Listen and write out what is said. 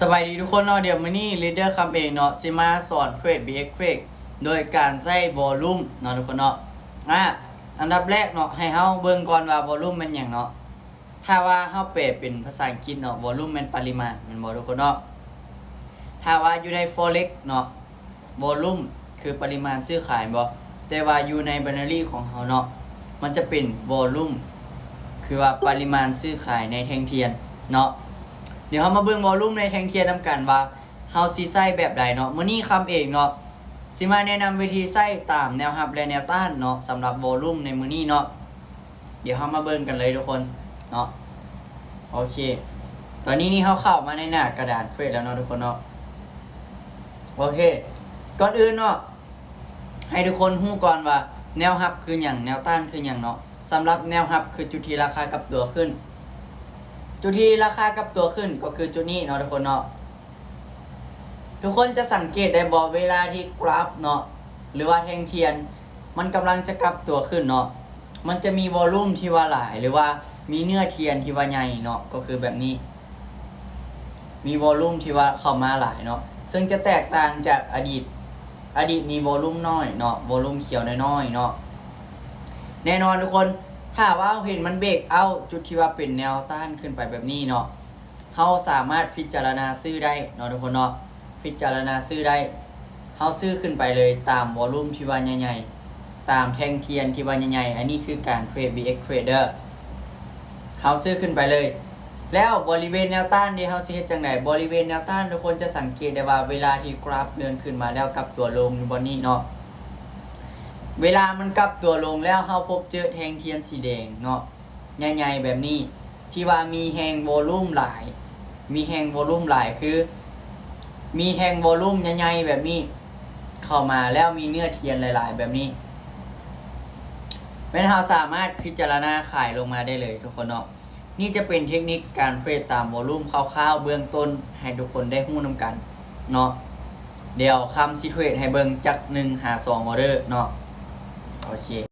สบายดีทุกคนเนาะเดี๋ยวมื้อนี้ Leader คำเองเนาะสิมาสอนเฟรด BX เอ็กเฟรดโดยการใช้วอลลุ่มเนาะทุกคนเนาะอะอันดับแรกเนาะให้เฮาเบิ่งก่อนว่าวอลลุ่มมันหยังเนาะถ้าว่าเฮาแปลเป็นภาษาอังกฤษเนาะวอลลุ่มมันปริมาณมันบ่ทุกคนเนาะถ้าว่าอยู่ใน forex เนาะวอลลุ่มคือปริมาณซื้อขายบ่แต่ว่าอยู่ใน binary ของเฮาเนาะมันจะเป็นวอลลุ่มคือว่าปริมาณซื้อขายในแท่งเทียนเนาะ ดี๋ยวเรามาเบิ่งวอลลุ่มในแทงเทียนนำกันว่าเฮาสิใส่แบบใดเนาะมื้อนี้คำเองเนาะสิมาแนะนำวิธีใส่ตามแนวรับและแนวต้านเนาะสำหรับวอลลุ่มในมื้อนี้เนาะเดี๋ยวเรามาเบิ่งกันเลยทุกคนเนาะโอเค ตอนนี้นี่เฮาเข้ามาในหน้ากระดาษเฟซแล้วเนาะทุกคนเนาะโอเค ก่อนอื่นเนาะให้ทุกคนฮู้ก่อนว่าแนวรับคือหยังแนวต้านคือหยังเนาะสำหรับแนวรับคือจุดที่ราคากลับตัวขึ้น จุดที่ราคากับตัวขึ้นก็คือจุดนี้เนาะทุกคนเนาะทุกคนจะสังเกตได้บอกเวลาที่กราฟเนาะหรือว่าแท่งเทียน มันกำลังจะกลับตัวขึ้นเนาะมันจะมีวอลลุ่มที่ว่าหลายหรือว่ามีเนื้อเทียนที่ว่าใหญ่เนาะก็คือแบบนี้ มีวอลลุ่มที่ว่าเข้ามาหลายเนาะซึ่งจะแตกต่างจากอดีต อดีตมีวอลลุ่มน้อยเนาะวอลลุ่มเขียวน้อยๆเนาะแน่นอนทุกคน ถ้าว่าเห็นมันเบรกเอาจุดที่ว่าเป็นแนวต้านขึ้นไปแบบนี้เนาะเฮาสามารถพิจารณาซื้อได้เนาะทุกคนเนาะพิจารณาซื้อได้เฮาซื้อขึ้นไปเลยตามวอลลุ่มที่ว่าใหญ่ๆตามแท่งเทียนที่ว่าใหญ่ๆอันนี้คือการเทรด BX Trader เฮาซื้อขึ้นไปเลย แล้วบริเวณแนวต้านที่เฮาสิเฮ็ดจังไดบริเวณแนวต้านทุกคนจะสังเกตได้ว่าเวลาที่กราฟเดินขึ้นมาแล้วกลับตัวลงอยู่บนนี้เนาะ เวลามันกลับตัวลงแล้วเฮาพบเจอแทงเทียนสีแดงเนาะใหญ่ๆแบบนี้ ที่ว่ามีแหงโวลุ่มหลาย มีแหงโวลุ่มหลายคือ มีแหงโวลุ่มใหญ่ๆแบบนี้ เข้ามาแล้วมีเนื้อเทียนหลาย ๆ แบบนี้เป็นเราสามารถพิจารณาขายลงมาได้เลยทุกคนเนาะนี่จะเป็นเทคนิคการเทรดตามโวลุ่มคร่าวๆเบื้องต้นให้ทุกคนได้หู้นำกันเนาะเดี๋ยวคำซิเทรดให้เบิ่งจาก1หา2ออเดอร์เนาะ โอเค